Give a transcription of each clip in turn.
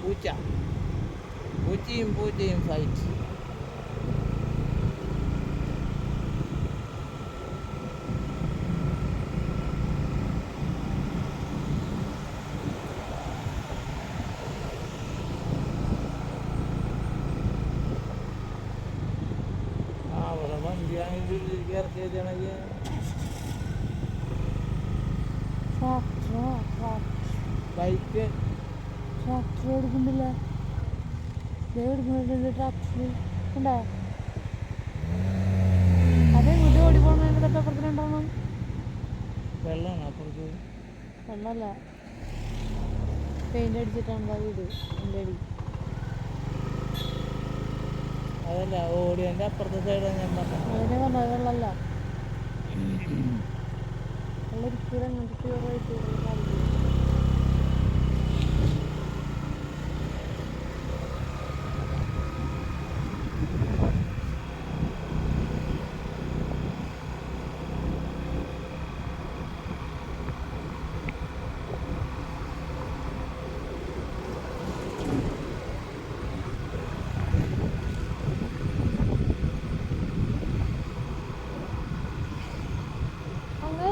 Pucha. Putin, Putin fight. Bike tractor എടുക്കുന്നില്ല? എടുക്കുന്നുണ്ട് tractor ഉണ്ടോ അതെ വീട് ഓടി എന്റെ തൊട്ടപ്പുറത്തിനുണ്ടാവണം വെള്ളമാണ് അപ്പുറത്ത്. വെള്ളമല്ല. പെയിന്റ് അടിച്ചിട്ടാണ് ആ വീട് എന്റെ അടി. അതല്ല ഓടിയന്റെ അപ്പുറത്തെ സൈഡാണ് ഞാൻ പറഞ്ഞത്. അതിനെ പറഞ്ഞത് വെള്ളമല്ല വെള്ളരിക്കൂല അങ്ങനത്തെ പ്യൂറായിട്ട്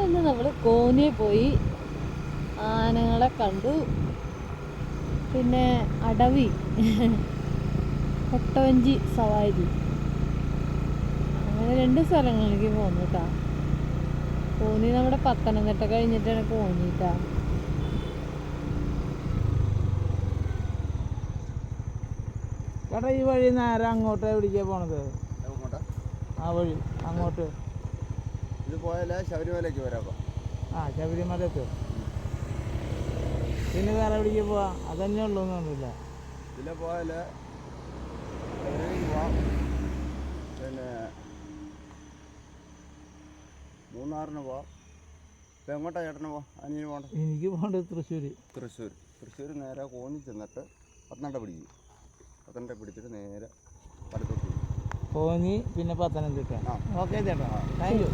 അങ്ങനെ നമ്മൾ കോന്നിയെ പോയി ആനകളെ കണ്ടു. പിന്നെ അടവി കൊട്ടവഞ്ചി സവാരി. അങ്ങനെ രണ്ട് സ്ഥലങ്ങളിലേക്ക് പോന്നു കേട്ടാ കോന്നി നമ്മുടെ പത്തനംതിട്ട കഴിഞ്ഞിട്ടാണ് കോന്നിട്ടാ ചേട്ടാ ഈ വഴി നേരെ അങ്ങോട്ട് എവിടേക്കാണ് പോണത്? അങ്ങോട്ടാ ആ വഴി അങ്ങോട്ട്. ഇത് പോയാലേ ശബരിമലയ്ക്ക് വരാപ്പോ ആ ശബരിമലക്ക് പിന്നെ വേറെ എവിടേക്ക് പോവാ? അതന്നെ ഉള്ളൂ ഒന്നുമില്ല ഇതിലെ പോയാൽ ശബരിമലയ്ക്ക് പോവാം പിന്നെ മൂന്നാറിന് പോവാം. ഇപ്പം എങ്ങോട്ടാ ചേട്ടന് പോവാം? അനിയന് പോകണ്ട? എനിക്ക് പോകേണ്ടത് തൃശ്ശൂർ തൃശ്ശൂർ തൃശ്ശൂർ നേരെ കോന്നി ചെന്നിട്ട് പത്തനംതിട്ട പിടിക്കും. പത്തനംതിട്ട പിടിച്ചിട്ട് നേരെ വലത്തോട്ട് പോകും കോന്നി പിന്നെ പത്തനംതിട്ട. ഓക്കെ ചേട്ടാ. Thank you